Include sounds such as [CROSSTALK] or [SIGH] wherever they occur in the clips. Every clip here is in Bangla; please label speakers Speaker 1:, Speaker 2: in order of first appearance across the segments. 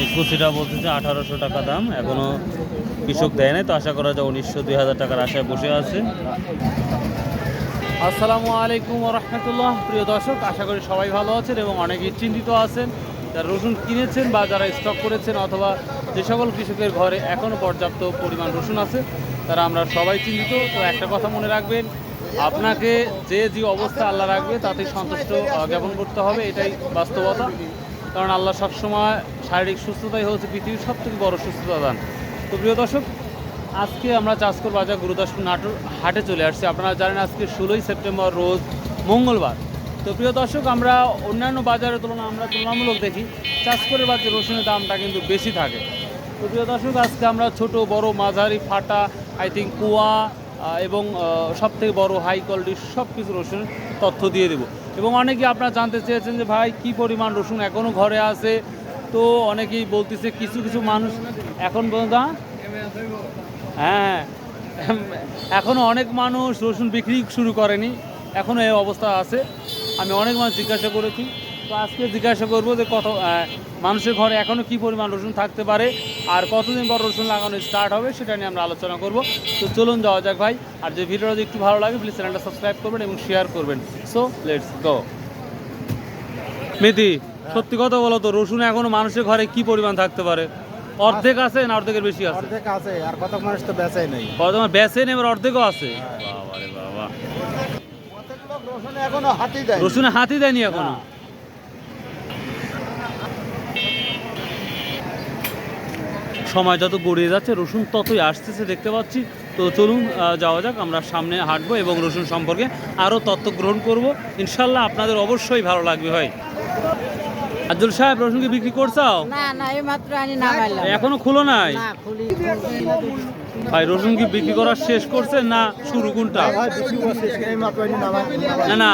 Speaker 1: এই কুচিটা বলতেছে আঠারোশো টাকা দাম এখনও কৃষক দেয় নাই তো আশা করা যায় উনিশশো দুই হাজার টাকার আশায় বসে আছে। আসসালামু আলাইকুম রহমতুল্লাহ প্রিয় দর্শক আশা করি সবাই ভালো আছেন এবং অনেকেই চিন্তিত আছেন। যারা রসুন কিনেছেন বা যারা স্টক করেছেন অথবা যে সকল কৃষকের ঘরে এখনও পর্যাপ্ত পরিমাণ রসুন আছে তারা আমরা সবাই চিন্তিত। তো একটা কথা মনে রাখবেন আপনাকে যে যে অবস্থা আল্লাহ রাখবে, তাতেই সন্তুষ্ট জ্ঞাপন করতে হবে, এটাই বাস্তবতা। কারণ আল্লাহ সবসময় শারীরিক সুস্থতাই হচ্ছে পৃথিবীর সব থেকে বড় সুস্থতা দান। তো প্রিয় দর্শক, আজকে আমরা চাষকর বাজার গুরুদাসপুর নাটোর হাটে চলে আসছি। আপনারা জানেন আজকে ষোলোই সেপ্টেম্বর, রোজ মঙ্গলবার। তো প্রিয় দর্শক, আমরা অন্যান্য বাজারের তুলনায় আমরা তুলনামূলক দেখি, চাষকরের বাজার রসুনের দামটা কিন্তু বেশি থাকে। তো প্রিয় দর্শক, আজকে আমরা ছোট, বড় মাঝারি ফাটা আই থিঙ্ক কুয়া এবং সব থেকে বড়ো হাই কোয়ালিটির সব কিছু রসুনের তথ্য দিয়ে দেবো। এবং অনেকেই আপনারা জানতে চেয়েছেন যে, ভাই, কি পরিমাণ রসুন এখনও ঘরে আছে? তো অনেকেই বলতেছে, কিছু কিছু মানুষ এখন পর্যন্ত হ্যাঁ এখনও অনেক মানুষ রসুন বিক্রি শুরু করেনি। এখনও এই অবস্থা আছে। আমি অনেক মানুষ জিজ্ঞাসা করেছি। তো আজকে জিজ্ঞাসা করব যে, কত মানুষের ঘরে এখনও কী পরিমাণ রসুন থাকতে পারে আর কতদিন পর রসুন লাগানো স্টার্ট হবে সেটা নিয়ে আমরা আলোচনা করব। তো চলুন যাওয়া যাক ভাই আর যে ভিডিওটা যদি একটু ভালো লাগে প্লিজ চ্যানেলটা সাবস্ক্রাইব করবেন এবং শেয়ার করবেন। সো লেটস গো মেথি সত্যি কথা বলো তো রসুন এখনও মানুষের ঘরে কি পরিমাণ থাকতে পারে? অর্ধেক আছে না অর্ধেকের বেশি আছে?
Speaker 2: অর্ধেক আছে আর কত মানুষ তো বেচাই নাই।
Speaker 1: বর্তমান বেচেন এবার অর্ধেকও আছে। বাবা রে বাবা।
Speaker 2: রসুন এখনও হাতি দেয়
Speaker 1: রসুনে হাতই দেয়নি এখনও? সময় যত গড়িয়ে যাচ্ছে রসুন ততই আসতেছে দেখতে পাচ্ছি। তো চলুন যাওয়া যাক আমরা সামনে হাঁটবো এবং রসুন সম্পর্কে আরও তথ্য গ্রহণ করব। ইনশাল্লাহ আপনাদের অবশ্যই ভালো লাগবে ভাই। আব্দুল সাহেব রসুন কি বিক্রি করছাও?
Speaker 3: না না এই মাত্র আনি নামাইলাম
Speaker 1: এখনও খুলো নাই? ভাই রসুন কি বিক্রি করা শেষ করছেন না শুরু কোনটা? না না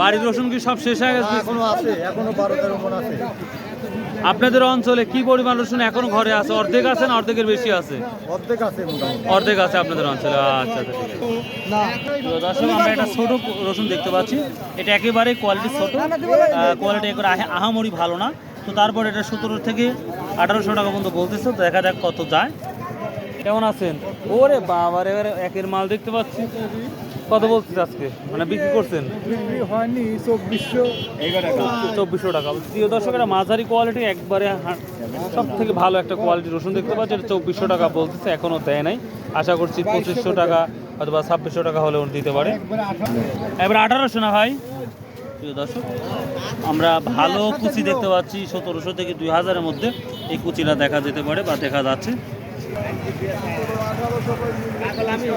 Speaker 1: বাড়ির রসুন কি সব শেষ হয়ে গেছে?
Speaker 2: এখনও আছে এখনও বারো তেরো মন আছে।
Speaker 1: আপনাদের অঞ্চলে কি পরিমাণ রসুন এখনও ঘরে আছে? অর্ধেক আছে না অর্ধেকের বেশি আছে?
Speaker 2: অর্ধেক আছে
Speaker 1: অর্ধেক আছে আপনাদের অঞ্চলে। আচ্ছা আচ্ছা ঠিক আছে। দর্শক আমরা একটা ছোট রসুন দেখতে পাচ্ছি। এটা একেবারে কোয়ালিটি ছোট। কোয়ালিটি একবার আহা- আহামরি ভালো না। তো তারপর এটা সতেরো থেকে আঠারোশো টাকা পর্যন্ত বলতেছে। তো দেখা যাক কত যায়। কেমন আছেন? ওরে বাবার এবারে একের মাল দেখতে পাচ্ছি। কত বলছিস আজকে? মানে বিক্রি করছেন?
Speaker 2: বিক্রি হয়নি চব্বিশশো।
Speaker 1: চব্বিশশো টাকা। প্রিয় দর্শক এটা মাঝারি কোয়ালিটি একবারে সব থেকে ভালো একটা কোয়ালিটি রসুন দেখতে পাচ্ছি। এটা চব্বিশশো টাকা বলতেছে এখনও দেয় নাই। আশা করছি পঁচিশশো টাকা। অথবা ছাব্বিশশো টাকা হলেও দিতে পারে। এবার আঠারোশো না ভাই? প্রিয় দর্শক আমরা ভালো কুচি দেখতে পাচ্ছি সতেরোশো থেকে দুই হাজারের মধ্যে। এই কুচিটা দেখা যেতে পারে বা দেখা যাচ্ছে।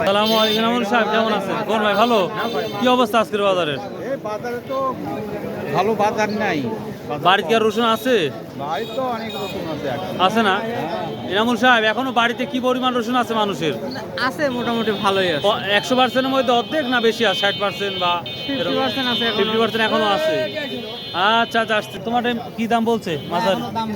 Speaker 1: সালামু আলাইকুম সাহেব কেমন আছেন? কোন ভাই ভালো? কি অবস্থা আজকের বাজারের?
Speaker 2: বাজারে তো ভালো বাজার নাই।
Speaker 1: বাড়িতে আর রসুন আছে?
Speaker 2: ভাই তো অনেক রকম আছে
Speaker 1: না? ইনামুল সাহেব এখনও বাড়িতে কি পরিমাণ রসুন আছে মানুষের?
Speaker 3: আছে মোটামুটি ভালোই আছে।
Speaker 1: একশো পার্সেন্টের মধ্যে অর্ধেক না বেশি আছে? ষাট পার্সেন্ট বা
Speaker 3: 50% আছে এখনও।
Speaker 1: ফিফটি পার্সেন্ট এখনও আছে। আচ্ছা আচ্ছা তোমার কি দাম বলছে?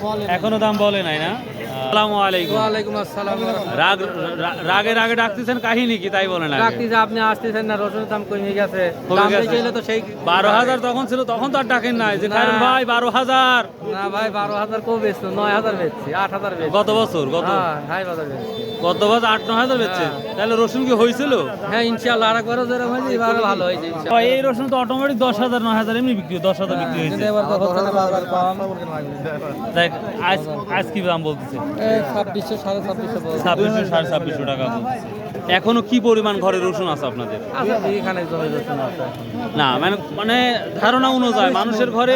Speaker 3: বলে
Speaker 1: এখনও দাম বলে নাই না? আসসালামু আলাইকুম।
Speaker 3: ওয়ালাইকুম আসসালাম।
Speaker 1: রাগ রা- রাগের ডাকতেছেন কাহিনী কি তাই বলে না
Speaker 3: যে আপনি আসতেছেন না রসুনের দাম কমে গেছে? দাম চাইলে তো সেই
Speaker 1: বারো হাজার তখন ছিল তখন তো আর ডাকেন নাই। যে
Speaker 3: না।
Speaker 1: ভাই বারো হাজার।
Speaker 3: না ভাই বারো হাজার কো বেচতো নয় হাজার বেচছি আট হাজার বেচছি।
Speaker 1: গত বছর গত?
Speaker 3: হ্যাঁ বাজার বেচছি।
Speaker 1: গত বছর আট ন বেচছে। তাহলে রসুন কি হয়েছিল?
Speaker 3: হ্যাঁ আরেকবারও যেরকম হয়েছে ভালো হয়েছে
Speaker 1: এই রসুন তো অটোমেটিক দশ হাজার নয় হাজার এমনি বিক্রি দশ হাজার বিক্রি হয়েছে।
Speaker 3: কম
Speaker 1: দেখ আজ আজ কি দাম বলতেছে?
Speaker 3: ছাব্বিশশো সাড়ে ছাব্বিশশো
Speaker 1: ছাব্বিশশো সাড়ে ছাব্বিশশো টাকা এখনও কি পরিমাণ ঘরে রসুন আছে আপনাদের?
Speaker 3: এখানে রসুন আছে।
Speaker 1: না মানে মানে ধারণা অনুযায়ী মানুষের ঘরে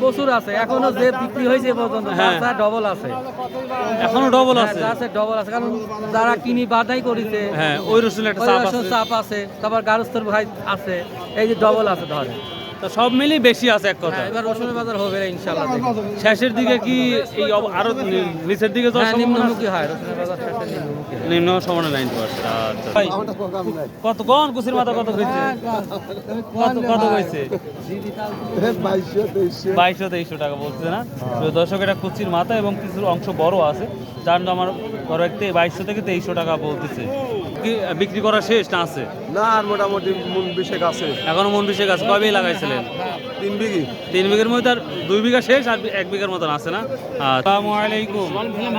Speaker 3: প্রচুর আছে। এখনও যে বিক্রি হয়েছে পর্যন্ত
Speaker 1: হ্যাঁ।
Speaker 3: তার ডবল আছে।
Speaker 1: এখনও ডবল আছে।
Speaker 3: আছে ডবল আছে। কারণ যারা কিনি বাধাই করিতে
Speaker 1: হ্যাঁ ওই রসুন একটা চাপ আছে।
Speaker 3: চাপ আছে। তারপর গারস্থর ভাই আছে এই যে ডবল আছে ধরে
Speaker 1: তো সব মিলিয়ে বেশি আছে এক কথা।
Speaker 3: হ্যাঁ, এবার রসুনের বাজার হবে ইনশাল্লাহ
Speaker 1: শেষের দিকে কি এই আরও নিচের দিকে যাওয়ার
Speaker 3: হ্যাঁ? নিম্নমুখী হয় রসুনের বাজার শেষে নিম্নমুখী
Speaker 1: নিম্ন সমানে নাইন পার্সেন্ট আচ্ছা। ভাই, কত কোন কুচির মাথা কত হয়েছে? কত কত হয়েছে?
Speaker 2: বাইশশো তেইশশো।
Speaker 1: বাইশশো তেইশশো টাকা বলছে না? তো দর্শক এটা কুচির মাথা এবং কিছু অংশ বড় আছে। যার জন্য আমার বড় একটি বাইশশো থেকে তেইশশো টাকা বলতেছে। বিক্রি করা শেষ না আছে?
Speaker 2: না আর মোটামুটি মন বিশেক আছে।
Speaker 1: এখনও মন বিশেক আছে। কবে লাগাইছিলেন?
Speaker 2: তিন বিঘি।
Speaker 1: তিন বিঘের মধ্যে আর দুই বিঘা শেষ আর এক বিঘার মতন আছে না? আসসালামু আলাইকুম।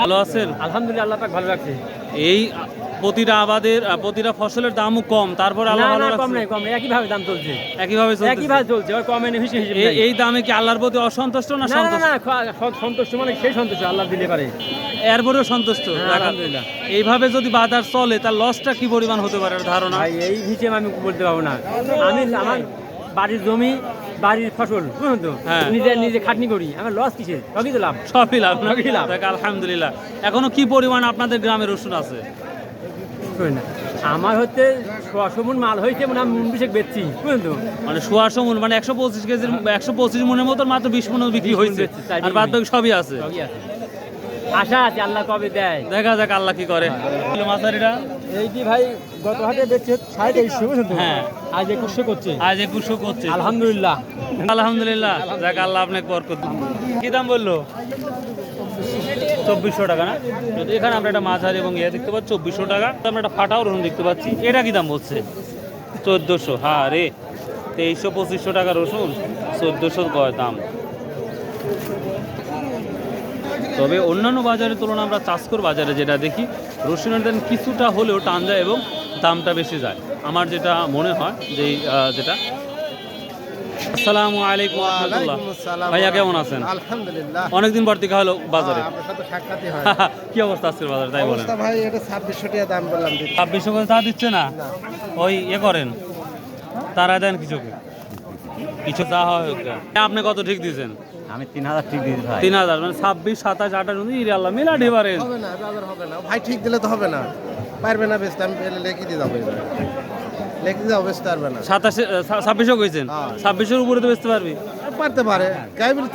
Speaker 1: ভালো আছেন?
Speaker 3: আলহামদুলিল্লাহ আল্লাহ পাক ভালো রাখছে
Speaker 1: এই প্রতিটা আবাদের প্রতিটা ফসলের দামও কম তারপর আল্লাহ ভালো
Speaker 3: কম। নেই কম একইভাবে দাম চলছে।
Speaker 1: একইভাবে চলতেছে।
Speaker 3: একইভাবে চলছে ওই কমে নেই।
Speaker 1: এই- দামে কি আল্লাহর প্রতি অসন্তুষ্ট না সন্তুষ্ট
Speaker 3: না সন্তুষ্ট? মানে সেই সন্তুষ্ট আল্লাহ দিলে পারে।
Speaker 1: এরপরেও সন্তুষ্ট
Speaker 3: হ্যাঁ, আলহামদুলিল্লাহ।
Speaker 1: এইভাবে যদি বাজার চলে তার লসটা কি পরিমাণ হতে পারে ধারণা?
Speaker 3: এই হিসেবে আমি বলতে পারব না। আমি আমার বাড়ির জমি বাড়ির ফসল বুঝলেন তো?
Speaker 1: হ্যাঁ।
Speaker 3: নিজে নিজে খাটনি করি। আমার লস কিসে সবই তো লাভ।
Speaker 1: সবই লাভ
Speaker 3: সবই লাভ।
Speaker 1: আলহামদুলিল্লাহ। এখনও কি পরিমাণ আপনাদের গ্রামে রসুন আছে?
Speaker 3: না? আমার হচ্ছে সমন মাল হয়েছে মানে আমি বিশেক বেচছি বুঝলেন তো?
Speaker 1: মানে সোয়াশো মন মানে একশো পঁচিশ কেজির একশো পঁচিশ মনের মতো মাত্র বিশ মন বিক্রি হয়েছে। আর বাদ বাকি সবই আছে।
Speaker 3: আশা আছে আল্লাহ কবে দেয়।
Speaker 1: দেখা যাক আল্লাহ কি করে। মাছারিটা?
Speaker 3: এইটি ভাই গত হাটে বেচছে তেইশশো বুঝলেন
Speaker 1: হ্যাঁ।
Speaker 3: আজ একুশশো করছে।
Speaker 1: আজ একুশশো করছে।
Speaker 3: আলহামদুলিল্লাহ।
Speaker 1: আলহামদুলিল্লাহ। যাক আল্লাহ আপনাকে বরকত। কি দাম বলল? চব্বিশশো টাকা না? যদি এখানে আমরা একটা মাঝারি এবং ইয়ে দেখতে পাচ্ছি চব্বিশশো টাকা। আমরা একটা ফাটাও রসুন দেখতে পাচ্ছি। এটা কি দাম বলছে? চোদ্দোশো। হ্যাঁ রে তেইশশো পঁচিশশো টাকা রসুন। চোদ্দোশো গয় দাম। তবে অন্যান্য বাজারের তুলনায় আমরা চাষকর বাজারে যেটা দেখি রসুনের দাম কিছুটা হলেও টান যায় এবং দামটা বেশি যায়। আমার যেটা মনে হয় যে যেটা। আসসালামু আলাইকুম রহমতুল্লাহ। ভাইয়া কেমন আছেন?
Speaker 2: আলহামদুলিল্লাহ।
Speaker 1: অনেকদিন পর দেখা হলো বাজারে।
Speaker 2: হয়
Speaker 1: কি অবস্থা আজকের বাজারে? তাই বলেন।
Speaker 2: অবস্থা ভাই এটা ছাব্বিশশো টাকা দাম বললাম দিদি।
Speaker 1: ছাব্বিশশো করে তা দিচ্ছে না? ওই ইয়ে করেন। তারা দেন কিছুকে কিছু যা হয়। আপনি কত ঠিক দিয়েছেন?
Speaker 3: আমি তিন হাজার ঠিক দিয়েছি ভাই।
Speaker 1: তিন হাজার মানে ছাব্বিশ সাতাশ আঠাশ ইরে আল্লাহ মিলা ঢেবারেন
Speaker 2: হবে না বাজার হবে না। ভাই ঠিক দিলে তো হবে না। পারবে না বেচতে আমি লেখি দিয়ে যাব এবার। লেখি দিয়ে যাব বেচতে পারবে না।
Speaker 1: সাতাশে ছাব্বিশশো কইছেন?
Speaker 2: হ্যাঁ।
Speaker 1: ছাব্বিশের উপরে তো বেচতে পারবি।
Speaker 2: পারতে পারে।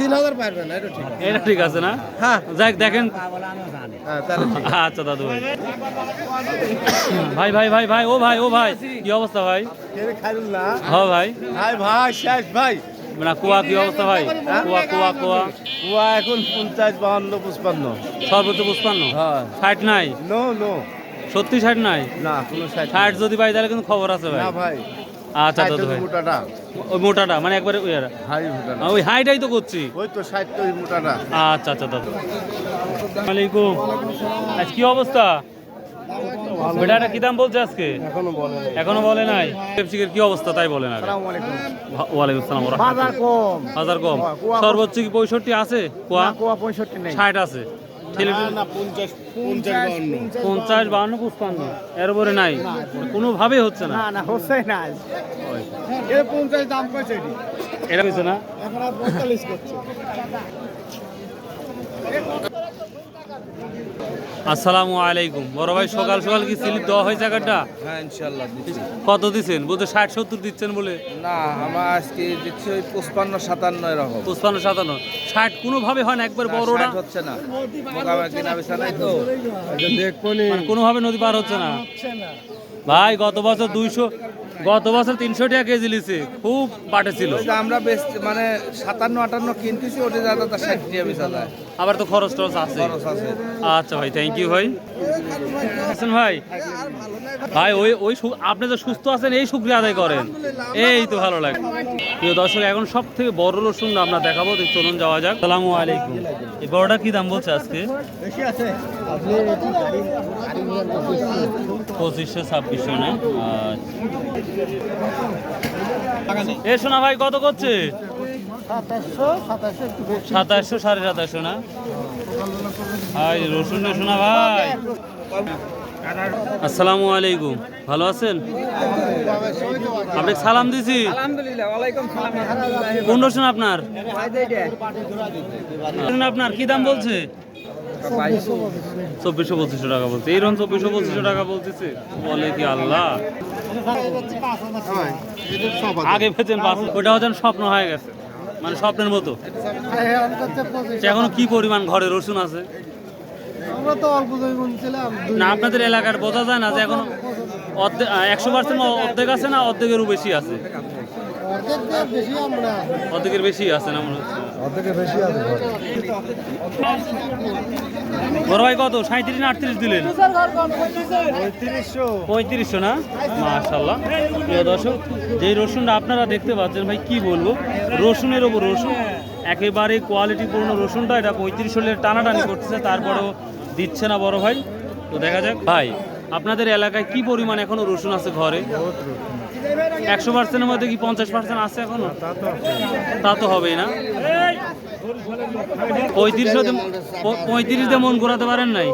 Speaker 2: তিন হাজার পারবে না এটা ঠিক।
Speaker 1: এটা ঠিক আছে না?
Speaker 2: হ্যাঁ।
Speaker 1: যাক দেখেন।
Speaker 2: হ্যাঁ
Speaker 1: আচ্ছা দাদু ভাই। ভাই ভাই ভাই ভাই ও ভাই ও ভাই কি অবস্থা ভাই?
Speaker 2: খাইল না।
Speaker 1: হ ভাই।
Speaker 2: ভাই ভাই শেষ ভাই।
Speaker 1: না কুয়া কি অবস্থা ভাই? কুয়া কুয়া কুয়া।
Speaker 2: কুয়া এখন পঞ্চাশ বাহান্ন পঁচপান্ন।
Speaker 1: সর্বোচ্চ পুষ্পান্ন
Speaker 2: হ্যাঁ।
Speaker 1: ষাট নাই?
Speaker 2: No no.
Speaker 1: সত্যি ষাট নাই?
Speaker 2: না কোনো ষাট
Speaker 1: যদি পাই তাহলে কিন্তু খবর আছে ভাই।
Speaker 2: না ভাই।
Speaker 1: আচ্ছা দাদু ভাই
Speaker 2: মোটাটা।
Speaker 1: ওই মোটাটা মানে একবারে ওই আর- ওই হাইটাই তো করছি।
Speaker 2: ওই তো ষাট তো ওই মোটাটা।
Speaker 1: আচ্ছা আচ্ছা দাদু আলাইকুম। আজ কি অবস্থা? বেটাটা কি দাম বলছে আজকে?
Speaker 2: এখনও বলে নাই।
Speaker 1: এখনও বলে নাই? পেপসিকের কি অবস্থা তাই বলে না?
Speaker 2: আসসালামু আলাইকুম।
Speaker 1: ওয়ালাইকুম আসসালাম
Speaker 2: বাজার কম।
Speaker 1: হাজার কম?
Speaker 2: কুয়া- কুয়া-
Speaker 1: সর্বোচ্চ কি পঁয়ষট্টি আছে? কোয়া?
Speaker 2: না কুয়া পঁয়ষট্টি নেই।
Speaker 1: ষাট আছে।
Speaker 2: পঞ্চাশ পঞ্চাশ বাহান্ন।
Speaker 1: পুষ্পান্ন এর উপরে নাই। কোনোভাবেই হচ্ছে না।
Speaker 2: না না হচ্ছে না। পঞ্চাশ দাম কইছে এটা।
Speaker 1: হয়েছে না?
Speaker 2: এখন আর পঁয়তাল্লিশ করছে।
Speaker 1: আসসালামু আলাইকুম। বড় ভাই সকাল সকাল কি স্লিপ দেওয়া
Speaker 4: হ্যাঁ ইনশাল্লাহ দিচ্ছি।
Speaker 1: কত দিচ্ছেন? বলতে ষাট সত্তর দিচ্ছেন বলে।
Speaker 4: না আমার আজকে দিচ্ছি ওই পঁচপান্ন সাতান্ন এরকম।
Speaker 1: পুষ্পান্ন সাতান্ন। ষাট কোনোভাবে হয় না একবার বড়টা
Speaker 4: হচ্ছে না।
Speaker 2: দেখব
Speaker 1: মানে কোনোভাবে নদী পার হচ্ছে না। ভাই গত বছর দুইশো গত বছর তিনশো টাকা কেজি লিছে খুব বাটে ছিল।
Speaker 4: আমরা বেশ মানে সাতান্ন আটান্ন কিনতেছি ওটা তার ষাট টাকা বেচা যায়
Speaker 1: আবার তো খরচ টরচ আছে। আচ্ছা ভাই থ্যাংক ইউ ভাই। হাসান ভাই ভাই ওই ওই আপনি তো সুস্থ আছেন এই শুক্রিয়া আদায় করেন। এই তো ভালো লাগে। প্রিয় দর্শক এখন সব থেকে বড় রসুন আমরা দেখাবো তো চলুন যাওয়া যাক। সালামু আলাইকুম। এই বড়টা কি দাম বলছে আজকে? পঁচিশশো ছাব্বিশশো না? আচ্ছা। এ শোনা ভাই কত করছে?
Speaker 2: সাতাশশো
Speaker 1: সাড়ে সাতাশশো না? ভাই রসুন রে শোনা ভাই? আসসালামু আলাইকুম। ভালো আছেন? আপনি সালাম দিছি? কোন রসুন আপনার? আপনার কি দাম বলছে? চব্বিশশো পঁচিশশো টাকা বলছে। এই রকম চব্বিশশো পঁচিশশো টাকা বলতেছে। বলে কি আল্লাহ? আগে পেয়েছেন পাঁচ ওটা হচ্ছে স্বপ্ন হয়ে গেছে। মানে স্বপ্নের মতো? এখন কি পরিমাণ ঘরে রসুন আছে? না, আপনাদের এলাকার বোঝা যায় না যে এখন অর্ধেক একশো পার্সেন্ট অর্ধেক আছে না অর্ধেকেরও বেশি আছে? অর্ধেকের বেশি আছে না মনে হচ্ছে?
Speaker 2: অর্ধেকের বেশি আছে।
Speaker 1: বড় ভাই কত? সাঁত্রিশ না আটত্রিশ দিলেন? পঁয়ত্রিশশো না? মাশাল্লাহ দর্শক, যেই রসুনটা আপনারা দেখতে পাচ্ছেন, ভাই, কি বলব? রসুনের ওপর রসুন, একেবারে কোয়ালিটিপূর্ণ রসুনটা। এটা পঁয়ত্রিশ হলে টানাটানি করতেছে, তারপরেও দিচ্ছে না বড় ভাই। তো দেখা যাক। ভাই, আপনাদের এলাকায় কি পরিমাণ এখনও রসুন আছে ঘরে? একশো পার্সেন্টের মধ্যে কি পঞ্চাশ পার্সেন্ট আছে এখনও? তা তো হবেই না। পঁয়ত্রিশ পঁয়ত্রিশ দিয়ে মন ঘোরাতে পারেন নাই?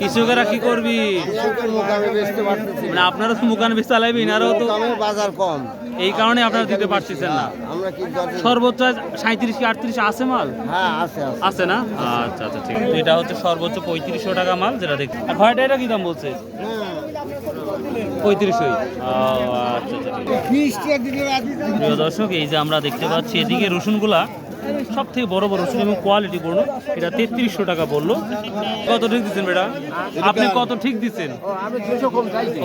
Speaker 1: কৃষকেরা কি করবি?
Speaker 2: বেচতে
Speaker 1: মানে আপনারা তো মুখান বেশ চালাইবেন আরও তো
Speaker 2: বাজার কম।
Speaker 1: এই কারণে আপনারা দিতে পারতেছেন না।
Speaker 2: আমরা কি
Speaker 1: সর্বোচ্চ সাঁত্রিশ কি আটত্রিশ আছে মাল?
Speaker 2: হ্যাঁ আছে
Speaker 1: না? আচ্ছা আচ্ছা ঠিক আছে। এটা হচ্ছে সর্বোচ্চ পঁয়ত্রিশশো টাকা মাল যেটা দেখছি। আর ভয়টা এটা কি দাম বলছে? আচ্ছা আচ্ছা প্রিয় দর্শক এই যে আমরা দেখতে পাচ্ছি এদিকে রসুনগুলা সব থেকে বড় বড় রসুন এবং কোয়ালিটি পূর্ণ এটা তেত্রিশশো টাকা বলল। কত ঠিক দিচ্ছেন বেটা? আপনি কত ঠিক দিচ্ছেন?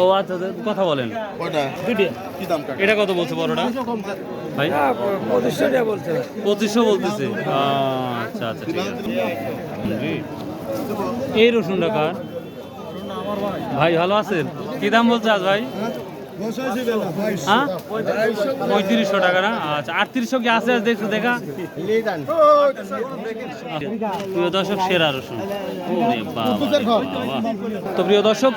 Speaker 1: ও আচ্ছা আচ্ছা, কথা বলেন। এটা কত বলছে বড়টা? ভাই? পঁচিশশো বলতেছে। আচ্ছা আচ্ছা ঠিক আছে। এই রসুনটা কার? ভাই ভালো আছেন? কি দাম বলছে আজ ভাই? পঁয়ত্রিশশো টাকা না? আচ্ছা আটত্রিশশো কি আছে? দেখছ, দেখা? প্রিয় দর্শক, সেরা রসুন। তো প্রিয় দর্শক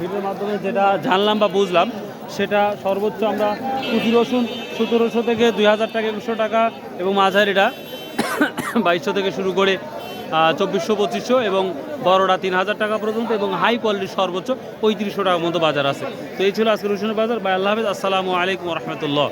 Speaker 1: ভিডিওর মাধ্যমে যেটা জানলাম বা বুঝলাম, সেটা সর্বোচ্চ আমরা কুচি রসুন সতেরোশো থেকে দুই হাজার টাকা একুশশো টাকা এবং মাঝারিটা [COUGHS] বাইশশো থেকে শুরু করে চব্বিশশো, পঁচিশশো এবং বড়টা তিন হাজার টাকা পর্যন্ত এবং হাই কোয়ালিটির সর্বোচ্চ পঁয়ত্রিশশো টাকার মতো বাজার আছে। তো এই ছিল আজকের রুশনের বাজার। বা আল্লাহ হাফেজ। আসসালামু আলাইকুম রহমতুল্লাহ।